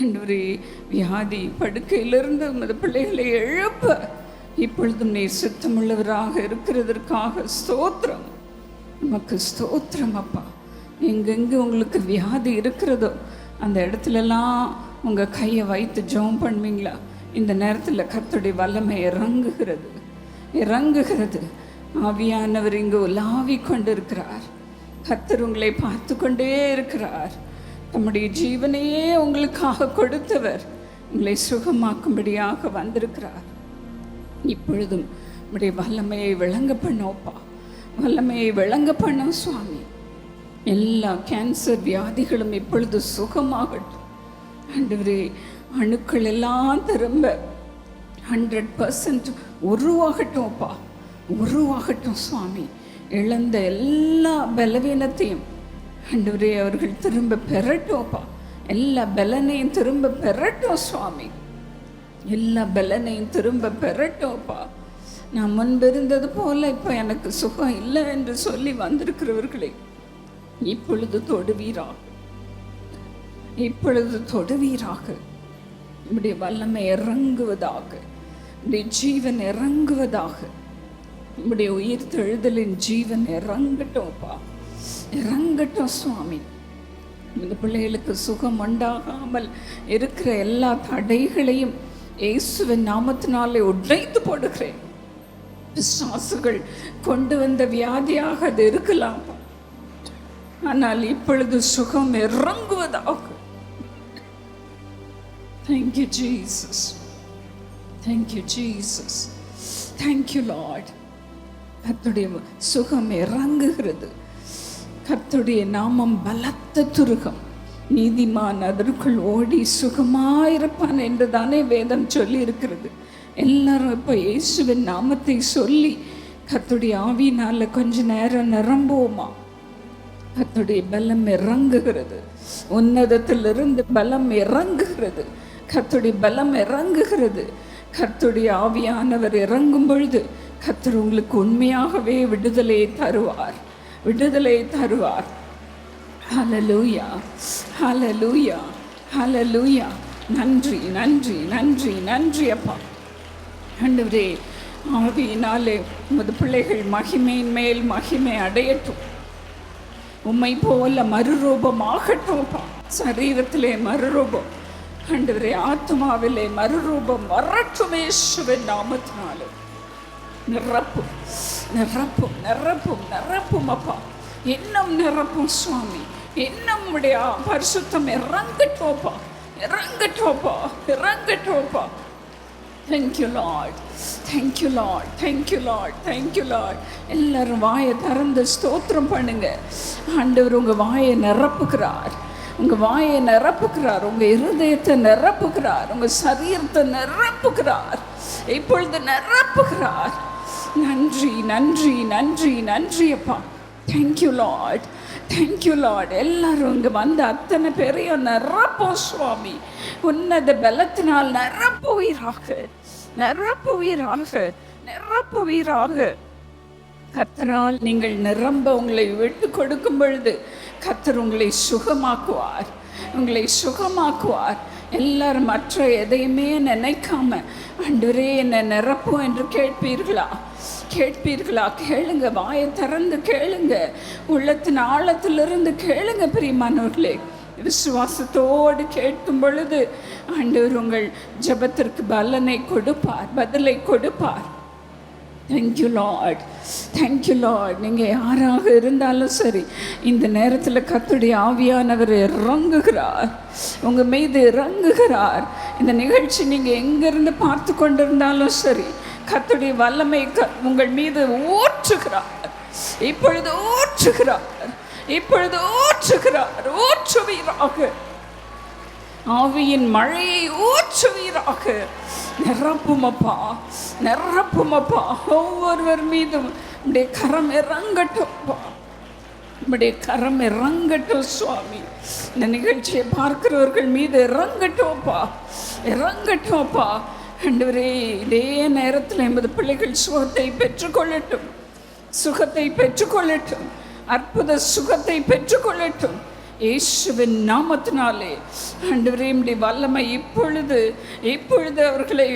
ஆண்டவரே வியாதி படுக்கையிலிருந்து உமது பிள்ளைகளை எழுப்ப. இப்பொழுதும் நீ சுத்தமுள்ளவராக இருக்கிறதற்காக ஸ்தோத்திரம். நமக்கு ஸ்தோத்திரம் அப்பா. எங்கெங்கே உங்களுக்கு வியாதி இருக்கிறதோ அந்த இடத்துலலாம் உங்கள் கையை வைத்து ஜோம் பண்ணுவீங்களா? இந்த நேரத்தில் கத்துடைய வல்லமை இறங்குகிறது. இறங்குகிறது. ஆவியானவர் இங்கு உலாவி கொண்டிருக்கிறார் கத்தர் உங்களை பார்த்து கொண்டே இருக்கிறார். தம்முடைய ஜீவனையே உங்களுக்காக கொடுத்தவர் உங்களை சுகமாக்கும்படியாக வந்திருக்கிறார். இப்பொழுதும் உங்களுடைய வல்லமையை விளங்க பண்ணோப்பா வல்லமையை விளங்க பண்ணோம் சுவாமி. எல்லா கேன்சர் வியாதிகளும் இப்பொழுது சுகமாகட்டும். ஆண்டவரே அணுக்கள் எல்லாம் திரும்ப ஹண்ட்ரட் பர்சன்ட் உருவாகட்டும்ப்பா உருவாகட்டும் சுவாமி. இழந்த எல்லா பலவீனத்தையும் அன்றுவரே அவர்கள் திரும்ப பெறட்டோப்பா எல்லா பலனையும் திரும்ப பெறட்டும் சுவாமி. எல்லா பலனையும் திரும்ப பெறட்டோப்பா நான் முன்பு இருந்தது போல இப்போ எனக்கு சுகம் இல்லை என்று சொல்லி வந்திருக்கிறவர்களை இப்பொழுது தொடுவீரா? இப்பொழுது தொடுவீராக. இப்படி வல்லமை இறங்குவதாக இப்படி ஜீவன் இறங்குவதாக. இப்படி உயிர் தெழுதலின் ஜீவன் இறங்கட்டோப்பா இறங்கட்டும் சுவாமி. இந்த பிள்ளைகளுக்கு சுகம் உண்டாகாமல் இருக்கிற எல்லா தடைகளையும் இயேசுவின் நாமத்தினாலே உடைத்து போடுகிறேன். பிசாசுகள் கொண்டு வந்த வியாதியாக அது இருக்கலாம். ஆனால் இப்பொழுது சுகம் இறங்குவதாக. Thank you Jesus thank you Jesus thank you Lord கர்த்தருடைய சுகம் இறங்குகிறது. கத்துடைய நாமம் பலத்த துருகம். நீதிமான் அதற்குள் ஓடி சுகமாயிருப்பான் என்று தானே வேதம் சொல்லி இருக்கிறது எல்லாரும் இப்போ இயேசுவின் நாமத்தை சொல்லி கத்துடைய ஆவினால் கொஞ்ச நேரம் நிரம்புவோமா? கத்துடைய பலம் இறங்குகிறது. உன்னதத்திலிருந்து பலம் இறங்குகிறது. கத்துடைய பலம் இறங்குகிறது. கத்துடைய ஆவியானவர் இறங்கும் பொழுது கத்தர் உங்களுக்கு உண்மையாகவே விடுதலையை தருவார். விடுதலை தருவார். ஹலலூயா ஹலலூயா ஹலலூயா நன்றி நன்றி நன்றி நன்றி அப்பா. ஆண்டவரே ஆவியினாலே உமது பிள்ளைகள் மகிமையின் மேல் மகிமை அடையட்டும். உம்மை போல மறுரூபமாகட்டும்ப்பா சரீரத்திலே மறுரூபம். ஆண்டவரே ஆத்மாவிலே மறுரூபம் வரட்டும் இயேசுவின் நாமத்தினாலே. நிரப்பும் நிரப்பும் நிரப்பும் அப்பா. இன்னும் நிரப்பும் சுவாமி. இன்னும் உடைய பரிசுத்தம் இறங்கட்டோப்பா இறங்கட்டோப்பா இறங்கட்டோப்பா thank you Lord thank you Lord thank you Lord thank you Lord எல்லாரும் வாயை திறந்து ஸ்தோத்திரம் பண்ணுங்க. ஆண்டவர் உங்கள் வாயை நிரப்புகிறார். உங்கள் வாயை நிரப்புகிறார். உங்கள் இருதயத்தை நிரப்புகிறார். உங்கள் சரீரத்தை நிரப்புகிறார். இப்பொழுது நிரப்புகிறார். நன்றி நன்றி நன்றி நன்றி அப்பா. தேங்க்யூ லார்ட் தேங்க்யூ லார்ட் எல்லாரும் இங்கே வந்த அத்தனை பேரையும் நிரப்போம் சுவாமி. உன்னத பலத்தினால் நிரப்புவீராக. நிரப்புவீராக. நிரப்புவீராக. கத்தரால் நீங்கள் நிரம்ப உங்களை விட்டு கொடுக்கும் பொழுது கத்தர் உங்களை சுகமாக்குவார். உங்களை சுகமாக்குவார். எல்லாரும் மற்ற எதையுமே நினைக்காம அன்றுரே என்னை நிரப்பும் என்று கேட்பீர்களா? கேட்பீர்களா? கேளுங்க வாயை திறந்து கேளுங்க. உள்ளத்தின் ஆழத்திலிருந்து கேளுங்க பிரியமானவர்களே. விசுவாசத்தோடு கேட்கும் பொழுது ஆண்டவர் உங்கள் ஜெபத்திற்கு பலனை கொடுப்பார் பதிலை கொடுப்பார். தேங்க்யூ லார்ட் தேங்க்யூ லார்ட் நீங்கள் யாராக இருந்தாலும் சரி இந்த நேரத்தில் கத்துடைய ஆவியானவர் இறங்குகிறார். உங்கள் மீது இறங்குகிறார். இந்த நிகழ்ச்சி நீங்கள் எங்கேருந்து பார்த்து கொண்டிருந்தாலும் சரி கத்துடைய வல்லமை க- உங்கள் மீது ஊற்றுகிறார். இப்பொழுது ஊற்றுகிறார். இப்பொழுது ஊற்றுகிறார். ஊற்றுவீராக. ஆவியின் மழையை ஊற்றுவீராக நிரப்புமப்பா நிரப்புமப்பா. ஒவ்வொருவர் மீதும் உடைய கரம் இறங்கட்டும்ப்பா உடைய கரம் இறங்கட்டும் சுவாமி. இந்த நிகழ்ச்சியை பார்க்கிறவர்கள் மீது இறங்கட்டும்ப்பா இறங்கட்டும்ப்பா ஆண்டவரே இதே நேரத்தில் எமது பிள்ளைகள் சுகத்தை பெற்றுக்கொள்ளட்டும். சுகத்தை பெற்றுக்கொள்ளட்டும். அற்புத சுகத்தை பெற்றுக்கொள்ளட்டும். இயேசுவின் நாமத்தினாலே. ஆண்டவரே உம்முடைய வல்லமை இப்பொழுது இப்பொழுது அவர்களை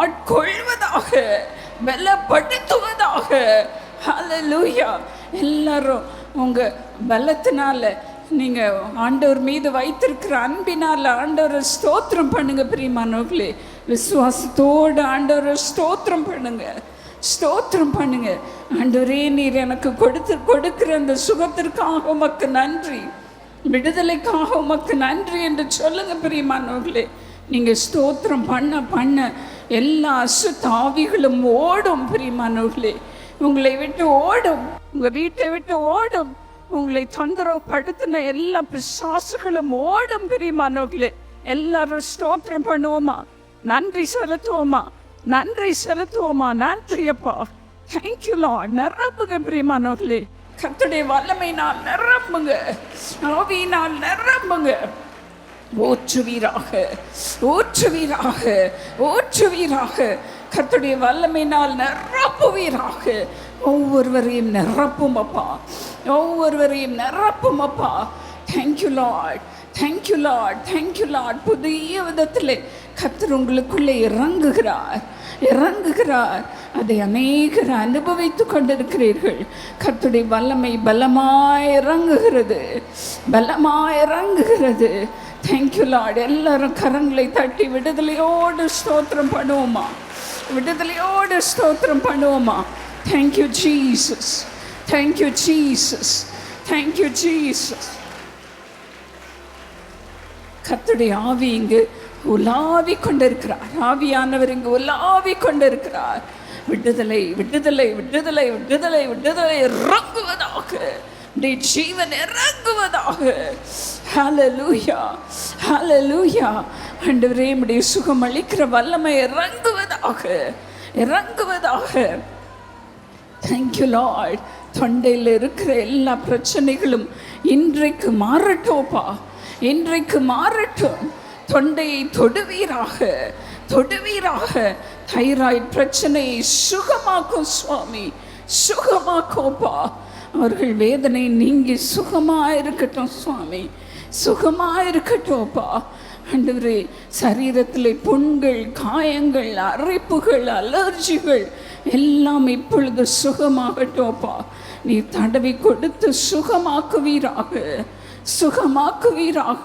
ஆட்கொள்வதாக பலப்படுத்துவதாக. லூயா எல்லாரும் உங்கள் பலத்தினால நீங்கள் ஆண்டவர் மீது வைத்திருக்கிற அன்பினால் ஆண்டவரை ஸ்தோத்திரம் பண்ணுங்கள் பிரியமானவர்களே விசுவாசத்தோடு ஆண்டவரை ஸ்தோத்திரம் பண்ணுங்க. ஸ்தோத்திரம் பண்ணுங்க. ஆண்டவரே நீர் எனக்கு கொடுத்து கொடுக்கிற அந்த சுகத்திற்காக உமக்கு நன்றி. விடுதலைக்காக உமக்கு நன்றி என்று சொல்லுங்க பிரியமானவர்களே. நீங்கள் ஸ்தோத்திரம் பண்ண பண்ண எல்லா அசுத்த ஆவிகளும் ஓடும் பிரியமானவர்களே. உங்களை விட்டு ஓடும் உங்கள் வீட்டை விட்டு ஓடும் உங்களை தொந்தரவு படுத்தின எல்லா பிசாசுகளும் ஓடும் பிரியமானவர்களே. எல்லாரும் ஸ்தோத்திரம் பண்ணுவோமா? நன்றி செலுத்துவோமா? நன்றி செலுத்துவோமா? நன்றி அப்பா. தேங்க்யூ லார்ட் நிரப்புங்க பிரியமானவர்களே. கத்துடைய வல்லமையினால் நிரப்புங்க ஆவியினால் நிரம்புங்க. ஓற்றுவீராக ஓற்றுவீராக ஓற்றுவீராக. கத்துடைய வல்லமையினால் நிரப்புவீராக. ஒவ்வொருவரையும் நிரப்பும் அப்பா. ஒவ்வொருவரையும் நிரப்பும் அப்பா. Thank you Lord thank you Lord thank you Lord புதிய விதத்தில் கத்தர் உங்களுக்குள்ளே இறங்குகிறார். இறங்குகிறார். அதை அநேகர் அனுபவித்து கொண்டிருக்கிறீர்கள். கத்துடைய வல்லமை பலமாய் இறங்குகிறது. பலமாய் இறங்குகிறது. தேங்க்யூ லார்ட் எல்லாரும் கரங்களை தட்டி விடுதலையோடு ஸ்தோத்திரம் பண்ணுவோமா? விடுதலையோடு ஸ்தோத்திரம் பண்ணுவோமா? Thank you Jesus thank you Jesus thank you Jesus கத்துடைய ஆவி இங்கு உலாவி கொண்டிருக்கிறார் ஆவியானவர் இங்கு உலாவி கொண்டிருக்கிறார் விடுதலை விடுதலை விடுதலை விடுதலை விடுதலை இறங்குவதாக. உடைய ஜீவன் இறங்குவதாக. ஹalleluya ஹalleluya ஆண்டவரே உடைய சுகம் அளிக்கிற வல்லமை இறங்குவதாக இறங்குவதாக. தேங்க்யூ லார்ட் தொண்டையில் இருக்கிற எல்லா பிரச்சனைகளும் இன்றைக்கு மாறட்டோப்பா இன்றைக்கு மாறட்டும். தொண்டையை தொடுவீராக தொடுவீராக. தைராய்டு பிரச்சனையை சுகமாக்கும் சுவாமி சுகமாக்கோப்பா அவர்கள் வேதனை நீங்கி சுகமா இருக்கட்டும் சுவாமி சுகமா இருக்கட்டும்ப்பா ஆண்டவரே சரீரத்தில் புண்கள் காயங்கள் அரைப்புகள் அலர்ஜிகள் எல்லாம் இப்பொழுது சுகமாகட்டும்ப்பா. நீ தடவி கொடுத்து சுகமாக்குவீராக சுகமாக்குவீராக.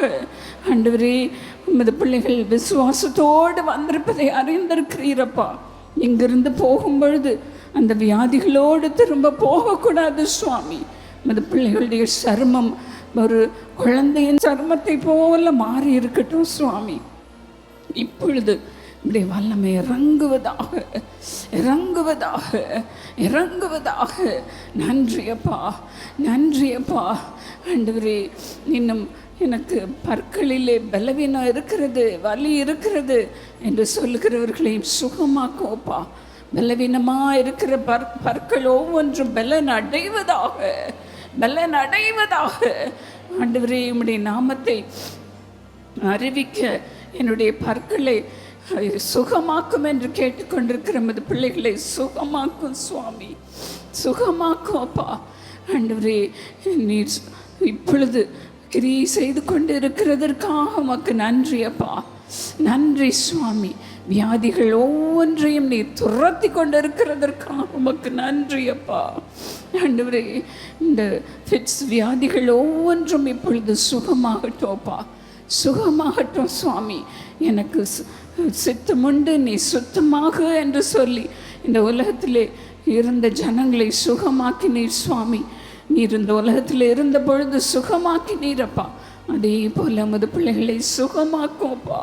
ஆண்டவரே உமது பிள்ளைகள் விசுவாசத்தோடு வந்திருப்பதை அறிந்திருக்கிறீரப்பா. இங்கிருந்து போகும்பொழுது அந்த வியாதிகளோடு திரும்ப போகக்கூடாது சுவாமி. உமது பிள்ளைகளுடைய சருமம் ஒரு குழந்தையின் சருமத்தை போல மாறி இருக்கட்டும் சுவாமி. இப்பொழுது இப்படி வல்லமை இறங்குவதாக இறங்குவதாக இறங்குவதாக. நன்றியப்பா நன்றியப்பா ஆண்டவரே இன்னும் எனக்கு பற்களிலே பலவீனம் இருக்கிறது வலி இருக்கிறது என்று சொல்லுகிறவர்களையும் சுகமாக்குவோப்பா பலவீனமாக இருக்கிற பற் பற்கள் ஒவ்வொன்றும் பலன் அடைவதாக பலன் அடைவதாக. ஆண்டவரே உம்முடைய நாமத்தை அறிவிக்க என்னுடைய பற்களை சுகமாக்கும் என்று கேட்டுக்கொண்டிருக்கிற மது பிள்ளைகளை சுகமாக்கும் சுவாமி. சுகமாக்கும் அப்பா. ஆண்டவரே நீர் இப்பொழுது கிரியை செய்து கொண்டு இருக்கிறதற்காக உமக்கு நன்றி அப்பா. நன்றி சுவாமி. வியாதிகள் ஒவ்வொன்றையும் நீ துரத்தி கொண்டு இருக்கிறதற்காக உமக்கு நன்றி அப்பா. ஆண்டவரே இந்த ஃபிட்ஸ் வியாதிகள் ஒவ்வொன்றும் இப்பொழுது சுகமாகட்டும் அப்பா. சுகமாகட்டும் சுவாமி. எனக்கு சு- சித்தமுண்டு நீ சுத்தமாக என்று சொல்லி இந்த உலகத்திலே இருந்த ஜனங்களை சுகமாக்கினீர் சுவாமி. நீர் இந்த உலகத்தில் இருந்த பொழுது சுகமாக்கினீரப்பா அதே போல நமது பிள்ளைகளை சுகமாக்கும்ப்பா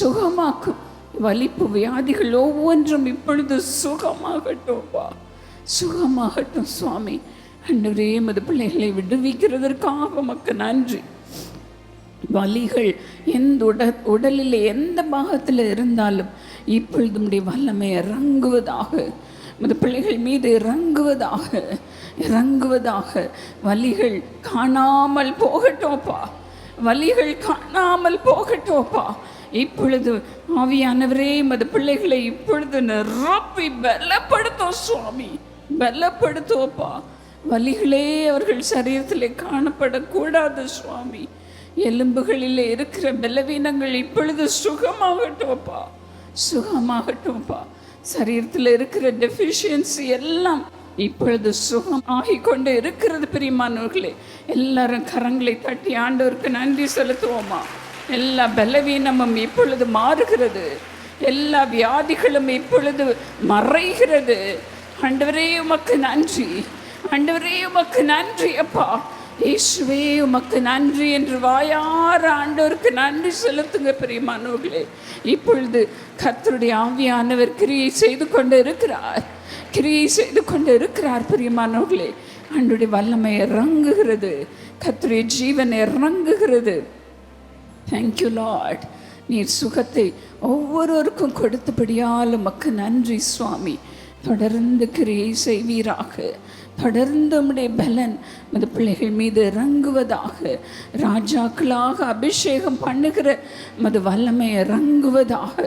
சுகமாக்கும். வலிப்பு வியாதிகள் ஒவ்வொன்றும் இப்பொழுது சுகமாகட்டும்ப்பா. சுகமாகட்டும் சுவாமி. அன்றுவரே எமது பிள்ளைகளை விடுவிக்கிறதற்காக உமக்கு நன்றி. வலிகள் எந்த உட உடலில் எந்த பாகத்தில் இருந்தாலும் இப்பொழுது நம்முடைய வல்லமை இறங்குவதாக உமது பிள்ளைகள் மீது இறங்குவதாக இறங்குவதாக. வலிகள் காணாமல் போகட்டோப்பா வலிகள் காணாமல் போகட்டோப்பா இப்பொழுது ஆவியானவரே மது பிள்ளைகளை இப்பொழுது நிரப்பி பலப்படுத்தும் சுவாமி. பலப்படுத்துவோப்பா வலிகளே அவர்கள் சரீரத்திலே காணப்படக்கூடாது சுவாமி. எலும்புகளில் இருக்கிற பலவீனங்கள் இப்பொழுது சுகமாகட்டும்ப்பா. சுகமாகட்டும்ப்பா. சரீரத்தில் இருக்கிற டெஃபிஷியன்சி எல்லாம் இப்பொழுது சுகம் ஆகிக்கொண்டு இருக்கிறது பிரியமானவர்களே. எல்லாரும் கரங்களை தட்டி ஆண்டவருக்கு நன்றி செலுத்துவோமா? எல்லா பலவீனமும் இப்பொழுது மாறுகிறது. எல்லா வியாதிகளும் இப்பொழுது மறைகிறது. ஆண்டவரே உமக்கு நன்றி. ஆண்டவரே உமக்கு நன்றி அப்பா. இயேசுவே உமக்கு நன்றி என்று வாயார ஆண்டோருக்கு நன்றி செலுத்துங்க பிரியமானவர்களே. இப்பொழுது கர்த்தருடைய ஆவியானவர் கிரியை செய்து கொண்டு இருக்கிறார் கிரியை செய்து கொண்டு இருக்கிறார் பிரியமானவர்களே. ஆண்டுடைய வல்லமை இறங்குகிறது. கர்த்தருடைய ஜீவன் இறங்குகிறது. தேங்க்யூ லார்ட் நீர் சுகத்தை ஒவ்வொருவருக்கும் கொடுத்தபடியால் உமக்கு நன்றி சுவாமி. தொடர்ந்து கிரியை செய்வீராக. தொடர்ந்து உம்முடைய பலன். மது பிள்ளைகள் மீது இறங்குவதாக ராஜாக்களாக அபிஷேகம் பண்ணுகிற மது வல்லமை இறங்குவதாக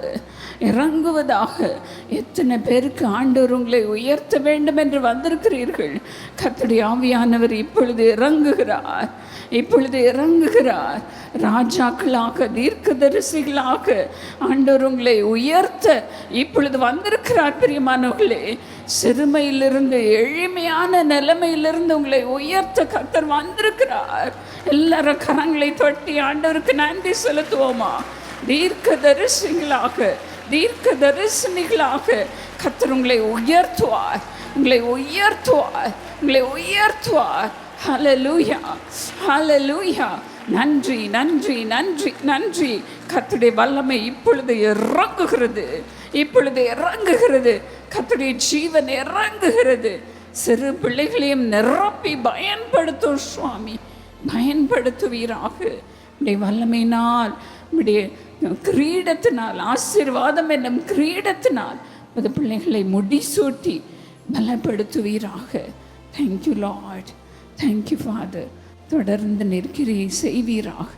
இறங்குவதாக எத்தனை பேருக்கு ஆண்டவர் உங்களை உயர்த்த வேண்டும் என்று வந்திருக்கிறீர்கள். கத்தடி ஆவியானவர் இப்பொழுது இறங்குகிறார். இப்பொழுது இறங்குகிறார். ராஜாக்களாக தீர்க்கதரிசிகளாக ஆண்டவர் உங்களை உயர்த்த இப்பொழுது வந்திருக்கிறார் பிரியமானவர்களே. சிறுமையிலிருந்து எளிமையான நிலைமையிலிருந்து உங்களை உயர்த்த கத்தர் வந்திருக்கிறார். எல்லாரும் கரங்களை தொட்டி ஆண்டவருக்கு நன்றி செலுத்துவோமா? தீர்க்க தரிசிகளாக தீர்க்க தரிசனிகளாக கத்தர் உங்களை உயர்த்துவார். உங்களை உயர்த்துவார். உங்களை உயர்த்துவார். ஹalleluya ஹalleluya நன்றி நன்றி நன்றி நன்றி. கத்துடைய வல்லமை இப்பொழுது இறங்குகிறது. இப்பொழுது இறங்குகிறது. கத்துடைய ஜீவன் இறங்குகிறது. சிறு பிள்ளைகளையும் நிரப்பி பயன்படுத்தும் சுவாமி. பயன்படுத்துவீராக. உடைய வல்லமையினால் உடைய கிரீடத்தினால் ஆசீர்வாதம் என்னும் கிரீடத்தினால் அது பிள்ளைகளை முடிசூட்டி பலப்படுத்துவீராக. Thank you Lord thank you Father தொடர்ந்து நிற்கிறீ செய்வீராக.